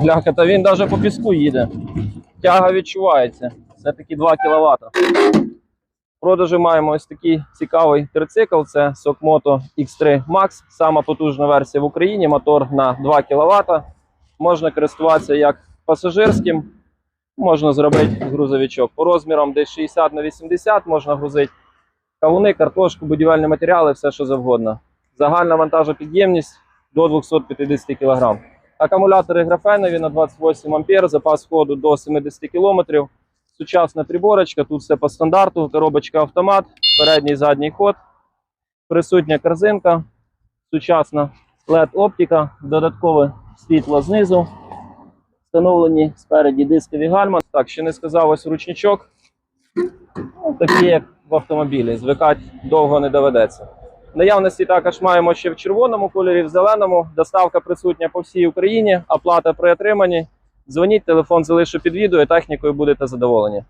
Бляха, та він навіть по піску їде. Тяга відчувається. Це таки 2 кВт. В продажі маємо ось такий цікавий трицикл. Це Sokmoto X3 Max, сама потужна версія в Україні, мотор на 2 кВт. Можна користуватися як пасажирським, можна зробити грузовичок. По розмірам десь 60 на 80 можна грузити кавуни, картошку, будівельні матеріали, все що завгодно. Загальна вантажопідємність до 250 кг. Акумулятори графенові на 28 ампер, запас ходу до 70 км. Сучасна приборочка, тут все по стандарту, коробочка автомат, передній задній ход, присутня корзинка, сучасна LED-оптика, додаткове світло знизу, встановлені спереді дискові гальма. Так, ще не сказав ось ручничок. Такі, як в автомобілі, звикати довго не доведеться. Наявності також маємо ще в червоному кольорі, в зеленому. Доставка присутня по всій Україні, оплата при отриманні. Дзвоніть, телефон залишу під відео, і технікою будете задоволені.